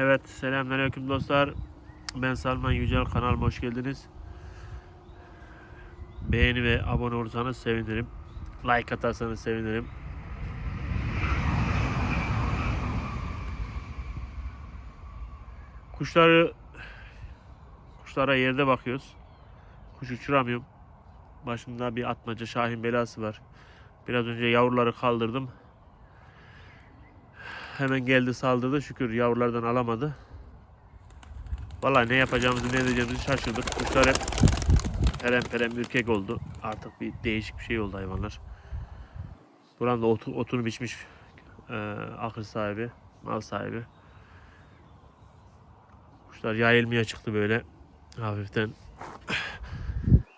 Evet, selamünaleyküm dostlar. Ben Salman Yücel, kanalıma hoş geldiniz. Beğeni ve abone olursanız sevinirim. Like atarsanız sevinirim. Kuşları kuşlara yerde bakıyoruz. Kuş uçuramıyorum. Başımda bir atmaca şahin belası var. Biraz önce yavruları kaldırdım. Hemen geldi saldırdı. Şükür yavrulardan alamadı. Vallahi ne yapacağımızı ne edeceğimizi şaşırdık. Kuşlar hep perem perem ürkek oldu. Artık bir değişik bir şey oldu hayvanlar. Buranın da otu, otunu biçmiş e, ahır sahibi, mal sahibi. Kuşlar yayılmaya çıktı böyle hafiften.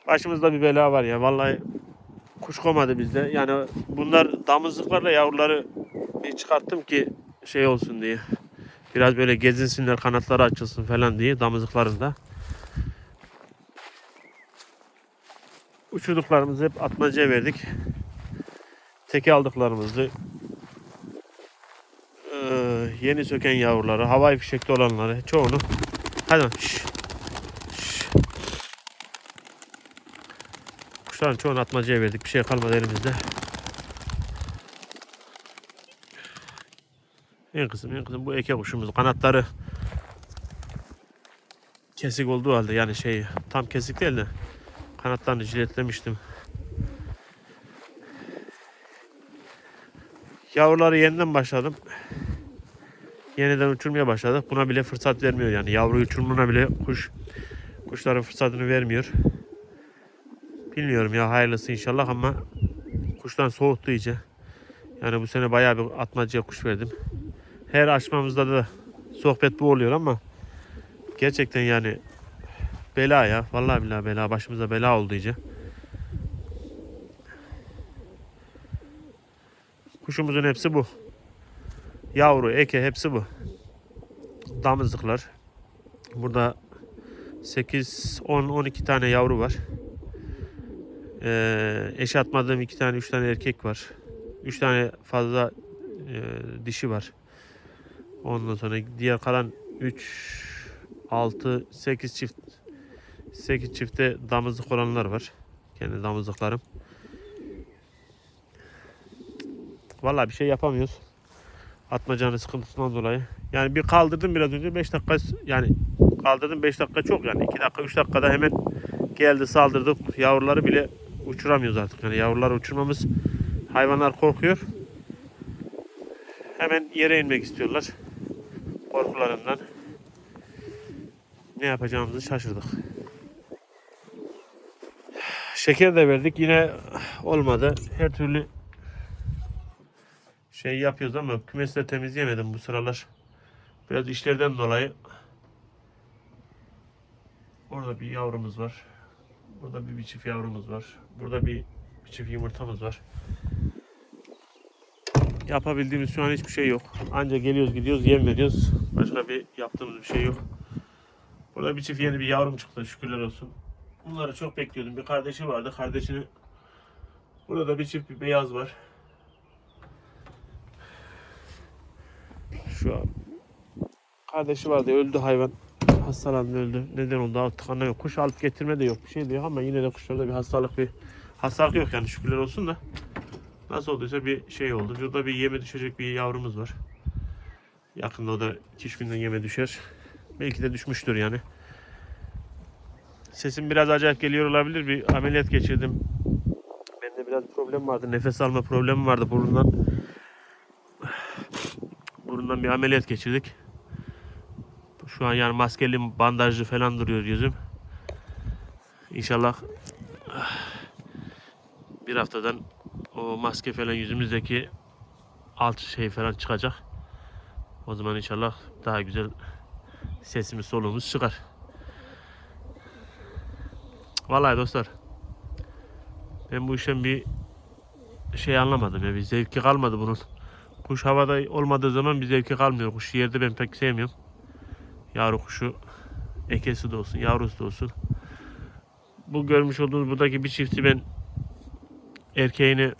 Başımızda bir bela var ya vallahi kuş komadı bizde. Yani bunlar damızlıklarla yavruları bir çıkarttım ki şey olsun diye. Biraz böyle gezinsinler, kanatları açılsın falan diye damızlıklarında. Uçurduklarımızı hep atmacaya verdik. Teke aldıklarımızı eee, yeni söken yavruları, havai fişekte olanları çoğunu hadi lan, şş, şş. Kuşların çoğunu atmacaya verdik. Bir şey kalmadı elimizde. En kızım en kızım bu eke kuşumuz kanatları kesik olduğu halde yani şey tam kesik değil de kanatlarını jiletlemiştim. Yavruları yeniden başladım. Yeniden uçurmaya başladık. Buna bile fırsat vermiyor yani. Yavru uçurmuna bile kuş kuşların fırsatını vermiyor. Bilmiyorum ya hayırlısı inşallah ama kuştan soğuttu iyice. Yani bu sene bayağı bir atmacıya kuş verdim. Her açmamızda da sohbet bu oluyor ama gerçekten yani bela ya. Vallahi billahi bela. Başımıza bela oldu iyice. Kuşumuzun hepsi bu. Yavru, eke hepsi bu. Damızlıklar. Burada 8, 10, 12 tane yavru var. Ee, eş atmadığım 2 tane, 3 tane erkek var. 3 tane fazla e, dişi var. Ondan sonra diğer kalan 3, 6, 8 çift 8 çifte damızlık olanlar var. Kendi damızlıklarım. Vallahi bir şey yapamıyoruz. Atmacanın sıkıntısından dolayı. Yani bir kaldırdım biraz önce 5 dakika yani kaldırdım 5 dakika çok yani 2 dakika 3 dakikada hemen geldi saldırdı. Yavruları bile uçuramıyoruz artık. Yani yavruları uçurmamız hayvanlar korkuyor. Hemen yere inmek istiyorlar. Korkularından. Ne yapacağımızı şaşırdık. Şeker de verdik. Yine olmadı. Her türlü şey yapıyoruz ama kümesi de temizleyemedim bu sıralar. Biraz işlerden dolayı. Orada bir yavrumuz var. Burada bir, bir çift yavrumuz var. Burada bir, bir çift yumurtamız var. Yapabildiğimiz şu an hiçbir şey yok. Anca geliyoruz gidiyoruz yem veriyoruz. Başka bir yaptığımız bir şey yok. Burada bir çift yeni bir yavrum çıktı şükürler olsun. Bunları çok bekliyordum. Bir kardeşi vardı. Kardeşini Burada da bir çift bir beyaz var. Şu an kardeşi vardı öldü hayvan. Hastalandı öldü. Neden oldu artık anlamıyorum. Kuş alıp getirme de yok. Bir şey de yok ama yine de kuşlarda bir hastalık bir hastalık yok yani şükürler olsun da. Nasıl olduysa bir şey oldu. Burada bir yeme düşecek bir yavrumuz var. Yakında o da 2-3 günden yeme düşer. Belki de düşmüştür yani. Sesim biraz acayip geliyor olabilir. Bir ameliyat geçirdim. Bende biraz problem vardı. Nefes alma problemi vardı burundan. Burundan bir ameliyat geçirdik. Şu an yani maskeli bandajlı falan duruyor yüzüm. İnşallah bir haftadan o maske falan yüzümüzdeki alt şey falan çıkacak. O zaman inşallah daha güzel sesimiz soluğumuz çıkar. Vallahi dostlar ben bu işten bir şey anlamadım ya bir zevki kalmadı bunun. Kuş havada olmadığı zaman bir zevki kalmıyor. Kuş yerde ben pek sevmiyorum. Yavru kuşu ekesi de olsun, yavrusu da olsun. Bu görmüş olduğunuz buradaki bir çifti ben erkeğini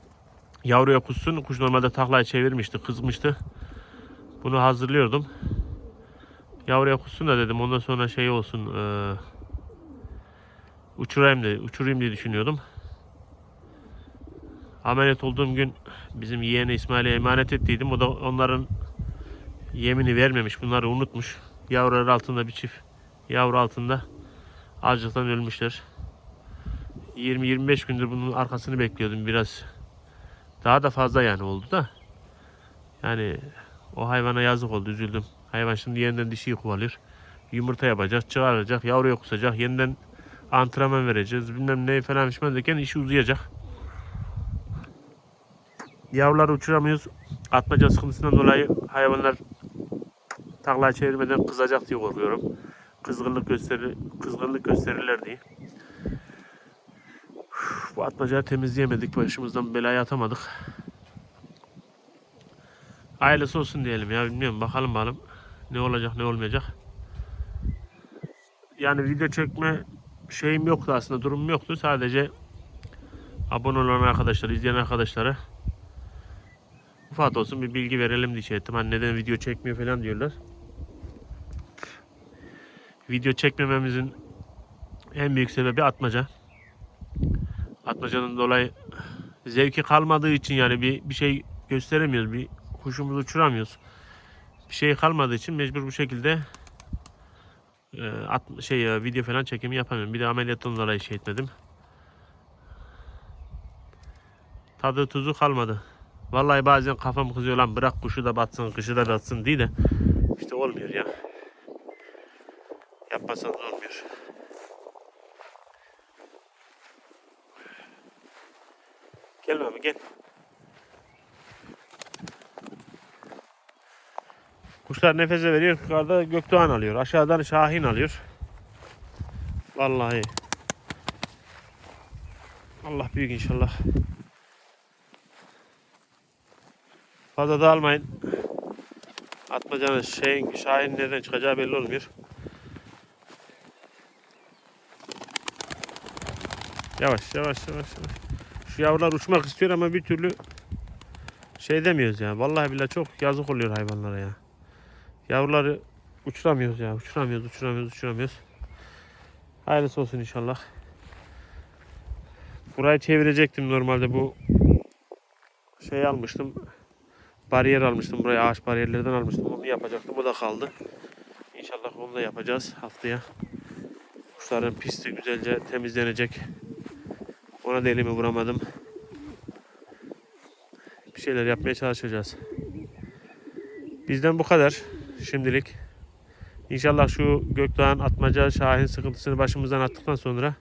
yavruya kutsun. Kuş normalde taklaya çevirmişti, kızmıştı. Bunu hazırlıyordum. Yavruya kutsun da dedim. Ondan sonra şey olsun. eee, uçurayım diye, uçurayım diye düşünüyordum. Ameliyat olduğum gün bizim yeğeni İsmail'e emanet ettiydim. O da onların yemini vermemiş. Bunları unutmuş. Yavrular altında bir çift. Yavru altında acılıktan ölmüşler. 20-25 gündür bunun arkasını bekliyordum biraz. Daha da fazla yani oldu da. Yani o hayvana yazık oldu üzüldüm. Hayvan şimdi yeniden dişiyi kovalıyor. Yumurta yapacak, çıkaracak, yavruya kusacak, yeniden antrenman vereceğiz. Bilmem ne falan pişman derken işi uzayacak. Yavruları uçuramıyoruz. Atmaca sıkıntısından dolayı hayvanlar takla çevirmeden kızacak diye korkuyorum. Kızgınlık gösterir, kızgınlık gösterirler diye. Bu atmacayı temizleyemedik. Başımızdan belayı atamadık. Hayırlısı olsun diyelim ya bilmiyorum bakalım bakalım ne olacak ne olmayacak. Yani video çekme şeyim yoktu aslında durumum yoktu sadece abone olan arkadaşlar izleyen arkadaşlara ufak olsun bir bilgi verelim diye şey ettim. Hani neden video çekmiyor falan diyorlar. Video çekmememizin en büyük sebebi atmaca. Atmacanın dolayı zevki kalmadığı için yani bir, bir şey gösteremiyoruz. Bir kuşumuzu uçuramıyoruz. Bir şey kalmadığı için mecbur bu şekilde e, at, şey e, video falan çekimi yapamıyorum. Bir de ameliyattan dolayı şey etmedim. Tadı tuzu kalmadı. Vallahi bazen kafam kızıyor lan bırak kuşu da batsın, kışı da batsın diye de işte olmuyor ya. Yapmasan da olmuyor. Gel Mami gel. Kuşlar nefese veriyor. Yukarıda Gökdoğan alıyor. Aşağıdan Şahin alıyor. Vallahi. Allah büyük inşallah. Fazla da almayın. Atmacanız şeyin, Şahin nereden çıkacağı belli olmuyor. Yavaş yavaş yavaş yavaş. Şu yavrular uçmak istiyor ama bir türlü şey demiyoruz ya. Vallahi billahi çok yazık oluyor hayvanlara ya. Yavruları uçuramıyoruz ya. Uçuramıyoruz, uçuramıyoruz, uçuramıyoruz. Hayırlısı olsun inşallah. Burayı çevirecektim normalde bu şey almıştım. Bariyer almıştım buraya ağaç bariyerlerden almıştım. Onu yapacaktım. O da kaldı. İnşallah onu da yapacağız haftaya. Kuşların pisti güzelce temizlenecek. Ona da elimi vuramadım. Bir şeyler yapmaya çalışacağız. Bizden bu kadar şimdilik. İnşallah şu Gökdoğan atmaca Şahin sıkıntısını başımızdan attıktan sonra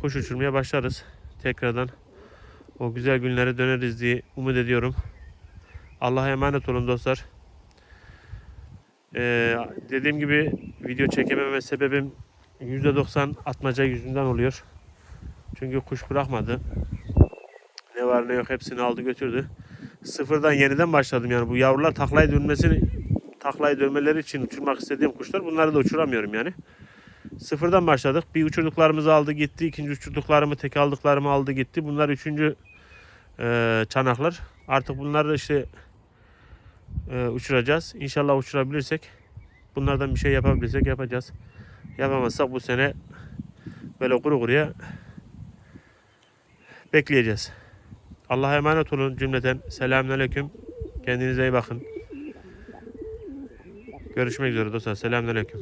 kuş uçurmaya başlarız. Tekrardan o güzel günlere döneriz diye umut ediyorum. Allah'a emanet olun dostlar. Ee, dediğim gibi video çekememe sebebim %90 atmaca yüzünden oluyor. Çünkü kuş bırakmadı. Ne var ne yok hepsini aldı götürdü. Sıfırdan yeniden başladım yani bu yavrular taklayı dönmesini taklayı dönmeleri için uçurmak istediğim kuşlar bunları da uçuramıyorum yani. Sıfırdan başladık. Bir uçurduklarımızı aldı gitti. ikinci uçurduklarımı tek aldıklarımı aldı gitti. Bunlar üçüncü e, çanaklar. Artık bunları da işte e, uçuracağız. İnşallah uçurabilirsek bunlardan bir şey yapabilirsek yapacağız. Yapamazsak bu sene böyle kuru kuruya bekleyeceğiz. Allah'a emanet olun cümleten. Selamünaleyküm. Kendinize iyi bakın. Görüşmek üzere dostlar. Selamünaleyküm.